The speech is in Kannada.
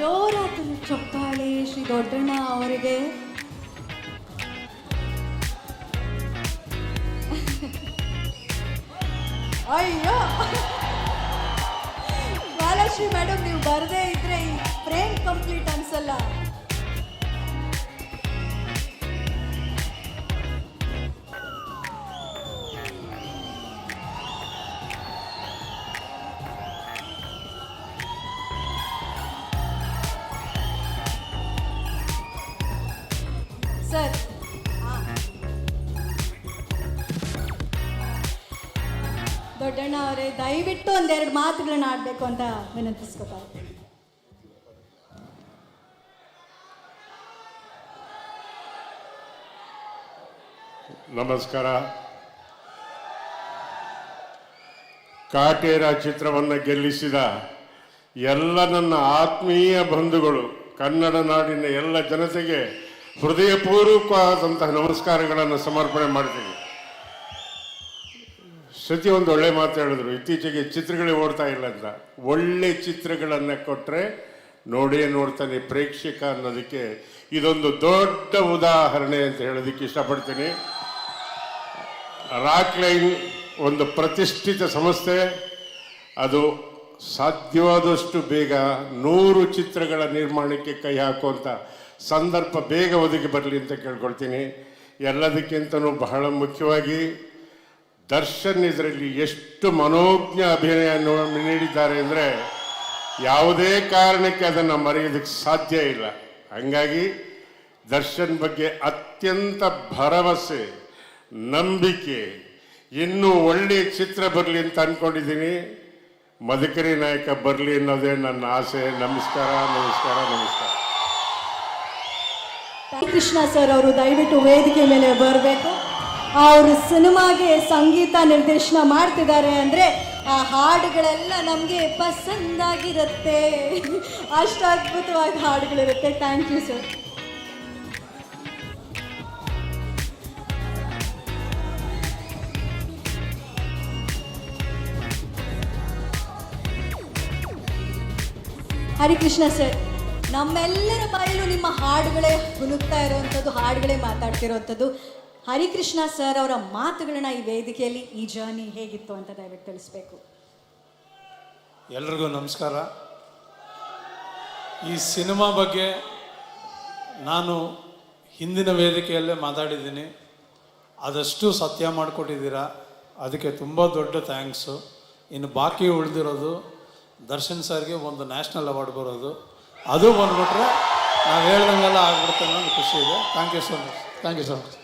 ಜೋರಾದ ಚಪ್ಪಾಳೆ ಶ್ರೀ ದೊಡ್ಡಣ್ಣ ಅವರಿಗೆ. ಅಯ್ಯೋ. ಬಾಲಶ್ರೀ ಮೇಡಮ್ ನೀವು ಬರದೇ ಇದ್ರೆ ಸರ್. ದೊಡ್ಡಣ್ಣ ಅವರೇ, ದಯವಿಟ್ಟು ಒಂದೆರಡು ಮಾತುಗಳನ್ನ ಆಡಬೇಕು ಅಂತ ವಿನಂತಿಸ್ಕೊತಾ ನಮಸ್ಕಾರ. ಕಾಟೇರ ಚಿತ್ರವನ್ನು ಗೆಲ್ಲಿಸಿದ ಎಲ್ಲ ನನ್ನ ಆತ್ಮೀಯ ಬಂಧುಗಳು ಕನ್ನಡ ನಾಡಿನ ಎಲ್ಲ ಜನತೆಗೆ ಹೃದಯಪೂರ್ವಕವಾದಂತಹ ನಮಸ್ಕಾರಗಳನ್ನು ಸಮರ್ಪಣೆ ಮಾಡ್ತೀನಿ. ಶ್ರುತಿ ಒಂದು ಒಳ್ಳೆ ಮಾತು ಹೇಳಿದ್ರು, ಇತ್ತೀಚೆಗೆ ಚಿತ್ರಗಳೇ ಓಡ್ತಾ ಇಲ್ಲ ಅಂತ. ಒಳ್ಳೆ ಚಿತ್ರಗಳನ್ನು ಕೊಟ್ಟರೆ ನೋಡೇ ನೋಡ್ತಾನೆ ಪ್ರೇಕ್ಷಕ ಅನ್ನೋದಕ್ಕೆ ಇದೊಂದು ದೊಡ್ಡ ಉದಾಹರಣೆ ಅಂತ ಹೇಳೋದಕ್ಕೆ ಇಷ್ಟಪಡ್ತೀನಿ. ರಾಕ್ ಲೈನ್ ಒಂದು ಪ್ರತಿಷ್ಠಿತ ಸಂಸ್ಥೆ, ಅದು ಸಾಧ್ಯವಾದಷ್ಟು ಬೇಗ ನೂರು ಚಿತ್ರಗಳ ನಿರ್ಮಾಣಕ್ಕೆ ಕೈ ಹಾಕುವಂಥ ಸಂದರ್ಭ ಬೇಗ ಒದಗಿ ಬರಲಿ ಅಂತ ಕೇಳ್ಕೊಳ್ತೀನಿ. ಎಲ್ಲದಕ್ಕಿಂತನೂ ಬಹಳ ಮುಖ್ಯವಾಗಿ ದರ್ಶನ್ ಇದರಲ್ಲಿ ಎಷ್ಟು ಮನೋಜ್ಞ ಅಭಿನಯ ನೋ- ನೀಡಿದ್ದಾರೆ ಅಂದರೆ ಯಾವುದೇ ಕಾರಣಕ್ಕೆ ಅದನ್ನು ಮರೆಯೋದಕ್ಕೆ ಸಾಧ್ಯ ಇಲ್ಲ. ಹಂಗಾಗಿ ದರ್ಶನ್ ಬಗ್ಗೆ ಅತ್ಯಂತ ಭರವಸೆ, ನಂಬಿಕೆ, ಇನ್ನೂ ಒಳ್ಳೆಯ ಚಿತ್ರ ಬರಲಿ ಅಂತ ಅಂದ್ಕೊಂಡಿದ್ದೀನಿ ಮಧುಕರಿ ನಾಯಕ ಬರಲಿ ಅನ್ನೋದೇ ನನ್ನ ಆಸೆ. ನಮಸ್ಕಾರ ನಮಸ್ಕಾರ ನಮಸ್ಕಾರ. ಕೃಷ್ಣ ಸರ್ ಅವರು ದಯವಿಟ್ಟು ವೇದಿಕೆ ಮೇಲೆ ಬರಬೇಕು. ಅವರು ಸಿನಿಮಾಗೆ ಸಂಗೀತ ನಿರ್ದೇಶನ ಮಾಡ್ತಿದ್ದಾರೆ ಅಂದರೆ ಆ ಹಾಡುಗಳೆಲ್ಲ ನಮಗೆ ಪಸಂದಾಗಿರುತ್ತೆ. ಅಷ್ಟು ಅದ್ಭುತವಾದ ಹಾಡುಗಳಿರುತ್ತೆ. Thank you sir Harikrishna sir. ನಮ್ಮೆಲ್ಲರ ಬಾಯಲ್ಲೂ ನಿಮ್ಮ ಹಾಡುಗಳೇ ಹುಲುಕ್ತಾ ಇರುವಂಥದ್ದು, ಹಾಡುಗಳೇ ಮಾತಾಡ್ತಿರುವಂಥದ್ದು. ಹರಿಕೃಷ್ಣ ಸರ್ ಅವರ ಮಾತುಗಳನ್ನ ಈ ವೇದಿಕೆಯಲ್ಲಿ, ಈ ಜರ್ನಿ ಹೇಗಿತ್ತು ಅಂತ ದಯವಿಟ್ಟು ತಿಳಿಸ್ಬೇಕು. ಎಲ್ರಿಗೂ ನಮಸ್ಕಾರ. ಈ ಸಿನಿಮಾ ಬಗ್ಗೆ ನಾನು ಹಿಂದಿನ ವೇದಿಕೆಯಲ್ಲೇ ಮಾತಾಡಿದ್ದೀನಿ. ಅದಷ್ಟು ಸತ್ಯ ಮಾಡಿಕೊಟ್ಟಿದ್ದೀರಾ. ಅದಕ್ಕೆ ತುಂಬ ದೊಡ್ಡ ಥ್ಯಾಂಕ್ಸು ಇನ್ನು ಬಾಕಿ ಉಳಿದಿರೋದು ದರ್ಶನ್ ಸರ್ಗೆ ಒಂದು ನ್ಯಾಷನಲ್ ಅವಾರ್ಡ್ ಬರೋದು. ಅದು ಬಂದ್ಬಿಟ್ರೆ ನಾವು ಹೇಳ್ದಂಗೆಲ್ಲ ಆಗ್ಬಿಡುತ್ತೆ ಅನ್ನೋದು ಖುಷಿ ಇದೆ. Thank you so much thank you so much